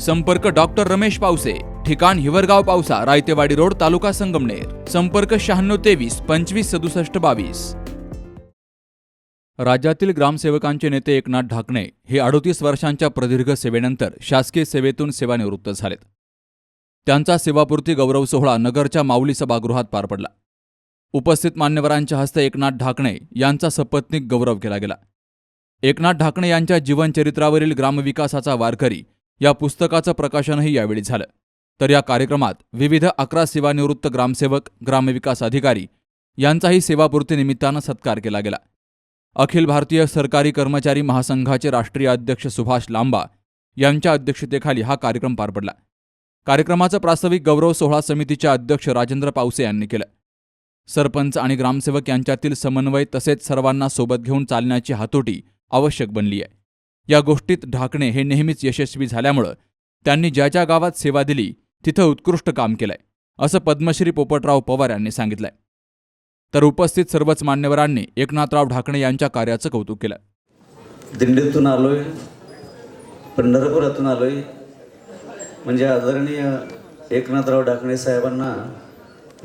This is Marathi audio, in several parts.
संपर्क डॉक्टर रमेश पावसे ठिकाण हिवरगाव पावसा रायतेवाडी रोड तालुका संगमनेर. संपर्क शहाण्णव तेवीस पंचवीस सदुसष्ट बावीस. राज्यातील ग्रामसेवकांचे नेते एकनाथ ढाकणे हे अडोतीस वर्षांच्या प्रदीर्घ सेवेनंतर शासकीय सेवेतून सेवानिवृत्त झालेत. त्यांचा सेवापूर्ती गौरव सोहळा नगरच्या माऊली सभागृहात पार पडला. उपस्थित मान्यवरांच्या हस्ते एकनाथ ढाकणे यांचा सपत्नीक गौरव केला गेला. एकनाथ ढाकणे यांच्या जीवनचरित्रावरील ग्रामविकासाचा वारकरी या पुस्तकाचं प्रकाशनही यावेळी झालं. तर या कार्यक्रमात विविध अकरा सेवानिवृत्त ग्रामसेवक ग्रामविकास अधिकारी यांचाही सेवापूर्तीनिमित्तानं सत्कार केला गेला. अखिल भारतीय सरकारी कर्मचारी महासंघाचे राष्ट्रीय अध्यक्ष सुभाष लांबा यांच्या अध्यक्षतेखाली हा कार्यक्रम पार पडला. कार्यक्रमाचं प्रास्ताविक गौरव सोहळा समितीच्या अध्यक्ष राजेंद्र पावसे यांनी केलं. सरपंच आणि ग्रामसेवक यांच्यातील समन्वय तसेच सर्वांना सोबत घेऊन चालण्याची हातोटी आवश्यक बनली आहे या गोष्टीत ढाकणे हे नेहमीच यशस्वी झाल्यामुळं त्यांनी ज्या ज्या गावात सेवा दिली तिथं उत्कृष्ट काम केलंय असं पद्मश्री पोपटराव पवार यांनी सांगितलंय. तर उपस्थित सर्वच मान्यवरांनी एकनाथराव ढाकणे यांच्या कार्याचं कौतुक केलं. दिंडीतून आलोय पंढरपुरातून आलोय. म्हणजे आदरणीय एकनाथराव ढाकणे साहेबांना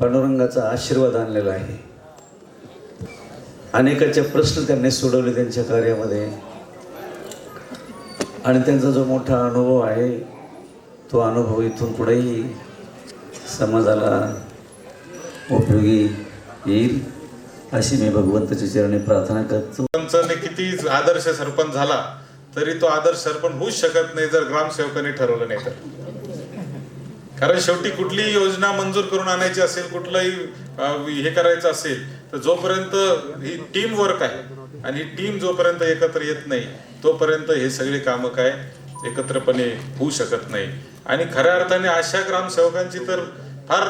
पांडुरंगाचा आशीर्वाद आणलेला आहे. अनेकाचे प्रश्न त्यांनी सोडवले त्यांच्या कार्यामध्ये. आणि त्यांचा जो मोठा अनुभव आहे तो अनुभव इथून पुढेही समाजाला उपयोगी येईल अशी मी भगवंताच्या चरणी प्रार्थना करतो. सरपंचाने किती आदर्श सरपंच झाला तरी तो आदर्श सरपंच होऊच शकत नाही जर ग्रामसेवकाने ठरवलं नाही तर. कारण शेवटी कुठलीही योजना मंजूर करून आणायची असेल कुठलंही हे करायचं असेल तर जोपर्यंत ही टीम वर्क आहे आणि ही टीम जोपर्यंत एकत्र येत नाही तोपर्यंत हे सगळे कामं काय एकत्रपणे होऊ शकत नाही. आणि खऱ्या अर्थाने अशा ग्रामसेवकांची तर फार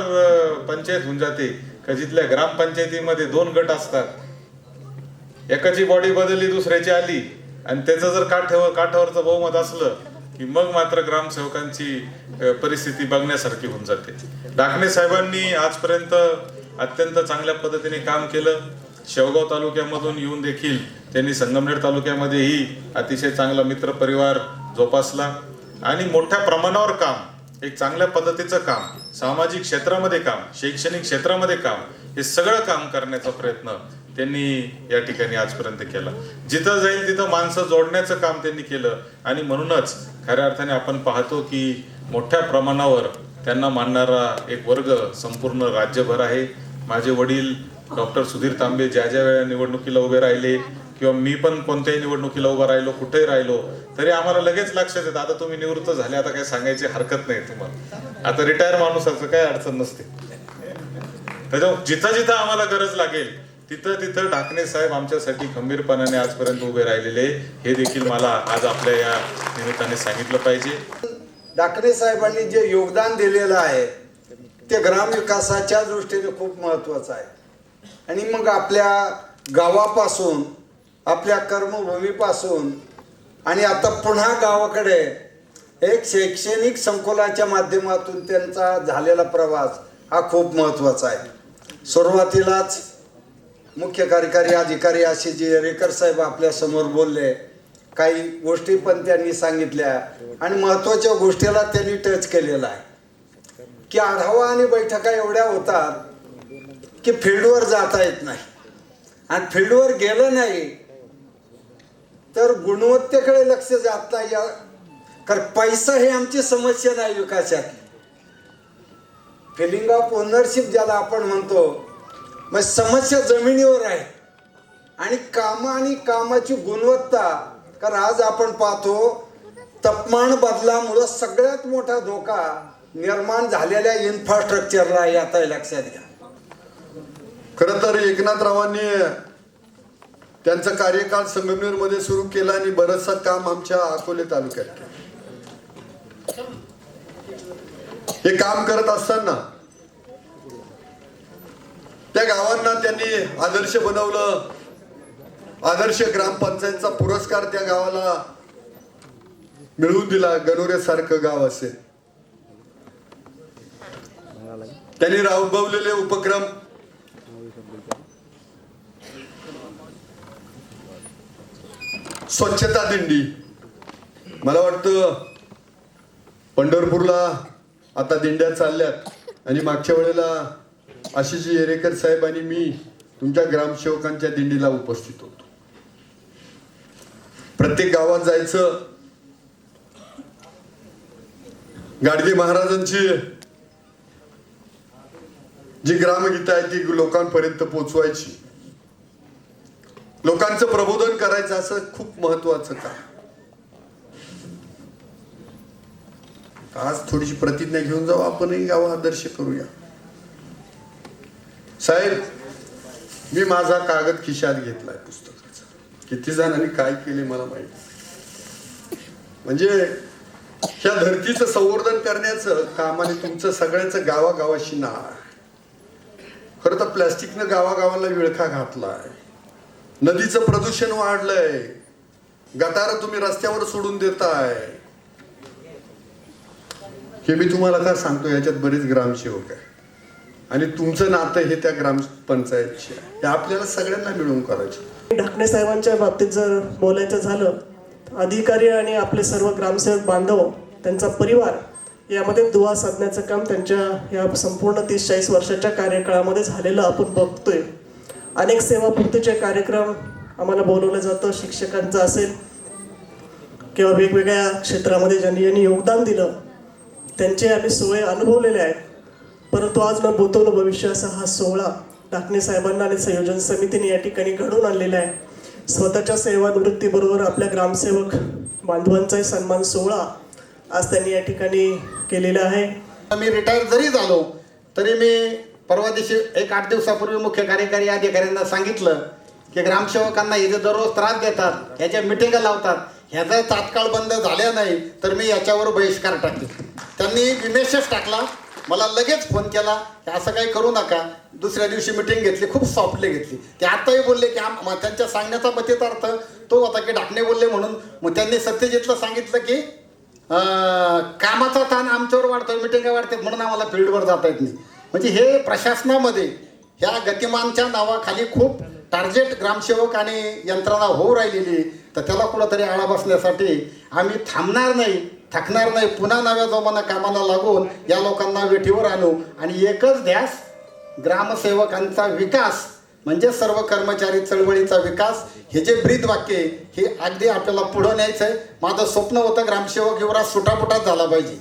पंचायत होऊन जाते का जिथल्या ग्रामपंचायतीमध्ये दोन गट असतात. एकाची बॉडी बदलली दुसऱ्याची आली. आणि त्याचं जर काठावर काठावरचं बहुमत असलं की मग मात्र ग्रामसेवकांची परिस्थिती बघण्यासारखी होऊन जाते. डाकणे साहेबांनी आजपर्यंत अत्यंत चांगल्या पद्धतीने काम केलं. शेवगाव तालुक्यामधून येऊन देखील त्यांनी संगमनेर तालुक्यामध्येही अतिशय चांगला मित्र परिवार जोपासला. आणि मोठ्या प्रमाणावर काम एक चांगल्या पद्धतीचं काम सामाजिक क्षेत्रामध्ये काम शैक्षणिक क्षेत्रामध्ये काम हे सगळं काम करण्याचा प्रयत्न त्यांनी या ठिकाणी आजपर्यंत केला. जिथं जाईल तिथं माणसं जोडण्याचं काम त्यांनी केलं. आणि म्हणूनच खऱ्या अर्थाने आपण पाहतो की मोठ्या प्रमाणावर त्यांना मानणारा एक वर्ग संपूर्ण राज्यभर आहे. माझे वडील डॉक्टर सुधीर तांबे ज्या ज्या वेळा निवडणुकीला उभे राहिले किंवा मी पण कोणत्याही निवडणुकीला उभा राहिलो कुठेही राहिलो तरी आम्हाला लगेच लक्षात येतं आता तुम्ही निवृत्त झाले आता काही सांगायची हरकत नाही तुम्हाला. आता रिटायर माणूसाचं काही अडचण नसते. त्याच्या जिथं जिथं आम्हाला गरज लागेल तिथं तिथं ढाकणे साहेब आमच्यासाठी खंबीरपणाने आजपर्यंत उभे राहिलेले हे देखील मला आज आपल्या या निमित्ताने सांगितलं पाहिजे. ढाकणे साहेबांनी जे योगदान दिलेलं आहे ते ग्रामविकासाच्या दृष्टीने खूप महत्वाचं आहे. आणि मग आपल्या गावापासून आपल्या कर्मभूमीपासून आणि आता पुन्हा गावाकडे एक शैक्षणिक संकुलाच्या माध्यमातून त्यांचा झालेला प्रवास हा खूप महत्त्वाचा आहे. सुरुवातीलाच मुख्य कार्यकारी अधिकारी असे जे रेकर साहेब आपल्यासमोर बोलले काही गोष्टी पण त्यांनी सांगितल्या आणि महत्त्वाच्या गोष्टीला त्यांनी टच केलेला आहे. की आढावा आणि बैठका एवढ्या होतात की फील्डवर जाता येत नाही. आणि फील्डवर गेलं नाही तर गुणवत्तेकडे लक्ष जात नाही या- कारण पैसा हे आमची समस्या नाही विकासातली फिलिंग ऑफ ओनरशिप ज्याला आपण म्हणतो मग समस्या जमिनीवर आहे. आणि काम आणि कामाची गुणवत्ता कारण आज आपण पाहतो तापमान बदलामुळं सगळ्यात मोठा धोका निर्माण झालेल्या इन्फ्रास्ट्रक्चरला आहे आता लक्षात घ्या. खर तर एकनाथरावांनी त्यांचं कार्यकाळ संगमनेरमध्ये सुरू केला आणि बरंचसं काम आमच्या अकोले तालुक्यात हे काम करत असताना त्या गावांना त्यांनी आदर्श बनवलं. आदर्श ग्रामपंचायतचा पुरस्कार त्या गावाला मिळवून दिला. गणोऱ्यासारखं गाव असेल. त्यांनी राबवलेले उपक्रम स्वच्छता दिंडी. मला वाटतं पंढरपूरला आता दिंड्या चालल्यात. आणि मागच्या वेळेला आशिष येरेकर साहेब आणि मी तुमच्या ग्रामसेवकांच्या दिंडीला उपस्थित होतो. प्रत्येक गावात जायचं. गाडगे महाराजांची जी ग्रामगीता आहे ती लोकांपर्यंत पोचवायची. लोकांचं प्रबोधन करायचं असं खूप महत्वाचं काम. आज थोडीशी प्रतिज्ञा घेऊन जाऊ आपणही गाव आदर्श करूया. साहेब मी माझा कागद खिशात घेतलाय पुस्तकाचा. किती जणांनी काय केले मला माहिती म्हणजे ह्या धरतीचं संवर्धन करण्याचं कामाने तुमचं सगळ्यांचं गावागावाशी ना खरं तर प्लॅस्टिकनं गावागावाला विळखा घातलाय. नदीचं प्रदूषण वाढलंय. गटार तुम्ही रस्त्यावर सोडून देताय. हे मी तुम्हाला का सांगतो याच्यात बरेच ग्रामसेवक आहे आणि तुमचं नातं हे त्या ग्रामपंचायतशी आहे. हे आपल्याला सगळ्यांना मिळून करायचे ढाकणे साहेबांच्या बाबतीत जर बोलायचं झालं अधिकारी आणि आपले सर्व ग्रामसेवक बांधव त्यांचा परिवार यामध्ये दुवा साधण्याचं काम त्यांच्या या संपूर्ण तीस चाळीस वर्षाच्या कार्यकाळामध्ये झालेलं आपण बघतोय. अनेक सेवापूर्तीचे कार्यक्रम आम्हाला बोलवलं जातं शिक्षकांचं असेल किंवा वेगवेगळ्या क्षेत्रामध्ये ज्यांनी यांनी योगदान दिलं त्यांचे आम्ही सोय अनुभवलेले आहेत. परंतु आज न बोतवलं भविष्य असा हा सोहळा टाकणे साहेबांना आणि संयोजन समितीने या ठिकाणी घडवून आणलेला आहे. स्वतःच्या सेवानिवृत्तीबरोबर आपल्या ग्रामसेवक बांधवांचाही सन्मान सोहळा आज त्यांनी या ठिकाणी केलेला आहे. मी रिटायर जरी झालो तरी मी परवा दिवशी एक आठ दिवसापूर्वी मुख्य कार्यकारी अधिकाऱ्यांना सांगितलं की ग्रामसेवकांना हे जे दररोज त्रास देतात ह्याच्या मिटिंगा लावतात ह्याचा तात्काळ बंद झाल्या नाही तर मी याच्यावर बहिष्कार टाकले त्यांनी मेसेज टाकला मला लगेच फोन केला की असं काही करू नका. दुसऱ्या दिवशी मिटिंग घेतली खूप सॉफ्टली घेतली. ते आताही बोलले की आम मग त्यांच्या सांगण्याचा मतितार्थ तो होता की ढाकणे बोलले म्हणून. मग त्यांनी सत्यजितला सांगितलं की कामाचा ताण आमच्यावर वाढतोय मिटिंगा वाढतात म्हणून आम्हाला फील्डवर जाता येत नाही. म्हणजे हे प्रशासनामध्ये ह्या गतिमानच्या नावाखाली खूप टार्गेट ग्रामसेवक आणि यंत्रणा होऊ राहिलेली तर त्याला कुठंतरी आळा बसण्यासाठी आम्ही थांबणार नाही थकणार नाही. पुन्हा नव्या जोमानं कामाला लागून या लोकांना वेठीवर आणू. आणि एकच ध्यास ग्रामसेवकांचा विकास म्हणजे सर्व कर्मचारी चळवळीचा विकास हे जे ब्रीद वाक्य हे अगदी आपल्याला पुढं न्यायचं आहे माझं स्वप्न होतं ग्रामसेवक युवराज सुटापुटात झाला पाहिजे.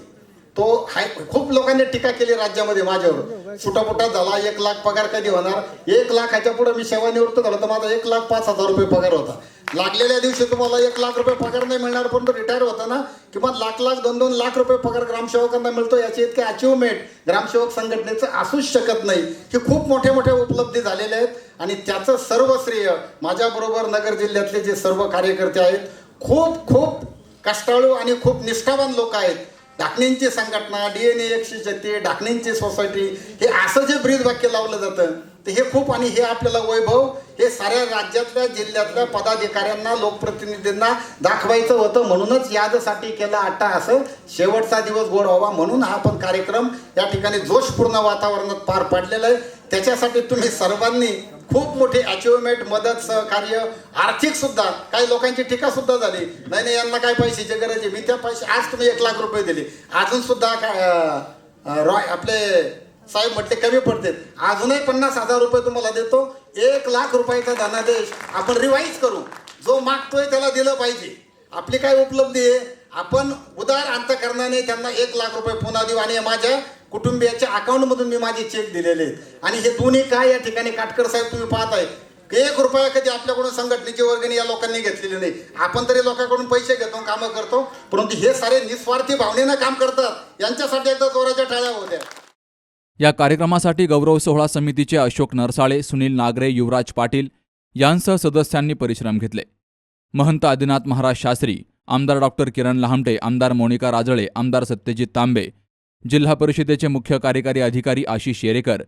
तो हाय खूप लोकांनी टीका केली राज्यामध्ये माझ्यावर. सुटापुटात झाला एक लाख पगार कधी होणार? एक लाखाच्या पुढे मी सेवानिवृत्त झालो तर माझा एक लाख पाच हजार रुपये पगार होता. लागलेल्या दिवशी तुम्हाला एक लाख रुपये पगार नाही मिळणार पण तो रिटायर होता ना? किंवा लाख लाख दोन दोन लाख रुपये पगार ग्रामसेवकांना मिळतो याची इतके अचिव्हमेंट ग्रामसेवक संघटनेचं असूच शकत नाही. की खूप मोठे मोठे उपलब्धी झालेले आहेत आणि त्याचं सर्व श्रेय माझ्याबरोबर नगर जिल्ह्यातले जे सर्व कार्यकर्ते आहेत खूप खूप कष्टाळू आणि खूप निष्ठावान लोक आहेत. ढाकणींची संघटना डी एन ए एकशे छत्तीस सोसायटी हे असं जे ब्रीद वाक्य लावलं जातं तर हे खूप आणि हे आपल्याला वैभव हे साऱ्या राज्यातल्या जिल्ह्यातल्या पदाधिकाऱ्यांना लोकप्रतिनिधींना दाखवायचं होतं. म्हणूनच यादसाठी केला अट्टा असं. शेवटचा दिवस गोड व्हावा म्हणून हा आपण कार्यक्रम या ठिकाणी जोशपूर्ण वातावरणात पार पाडलेला आहे. त्याच्यासाठी तुम्ही सर्वांनी खूप मोठी अचिव्हमेंट मदत सहकार्य आर्थिक सुद्धा. काही लोकांची टीका सुद्धा झाली. नाही नाही यांना काय पैशाची गरज आहे? मी त्या पैसे आज तुम्ही एक लाख रुपये दिले. अजून सुद्धा काय रॉय आपले साहेब म्हटले कमी पडते अजूनही पन्नास हजार रुपये तुम्हाला देतो. एक लाख रुपयाचा धनादेश आपण रिवाईज करू. जो मागतोय त्याला दिलं पाहिजे. आपली काय उपलब्धी आहे? आपण उदार अंतकरणाने त्यांना एक लाख रुपये पुन्हा देऊ. आणि माझ्या कुटुंबियाच्या अकाउंटमधून मी माझे चेक दिलेले आहेत. आणि हे दोन्ही काय या ठिकाणी काटकर साहेब तुम्ही पाहताय? एक रुपया कधी आपल्याकडून संघटनेची वर्गणी या लोकांनी घेतलेली नाही. आपण तरी लोकांकडून पैसे घेतो कामं करतो. परंतु हे सारे निस्वार्थी भावनेनं काम करतात. यांच्यासाठी एकदा जोराच्या टाळ्या होत्या या कार्यक्रमासाठी गौरव सोहळा समितीचे अशोक नरसाळे सुनील नागरे युवराज पाटील यांसह सदस्यांनी परिश्रम घेतले. महंत आदिनाथ महाराज शास्त्री आमदार डॉक्टर किरण लहामटे आमदार मोनिका राजळे आमदार सत्यजित तांबे जिल्हा परिषदेचे मुख्य कार्यकारी अधिकारी आशिष येरेकर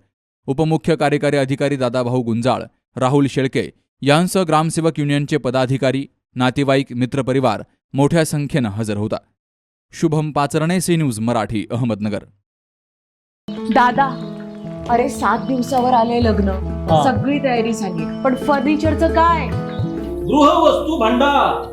उपमुख्य कार्यकारी अधिकारी दादाभाऊ गुंजाळ राहुल शेळके यांसह ग्रामसेवक युनियनचे पदाधिकारी नातेवाईक मित्रपरिवार मोठ्या संख्येनं हजर होता. Shubham Pacharne C news Marathi Ahmednagar. दादा अरे सात दिवसावर आले लग्न. सगळी तयारी झाली. पण फर्निचरचं काय? गृहवस्तू भांडार.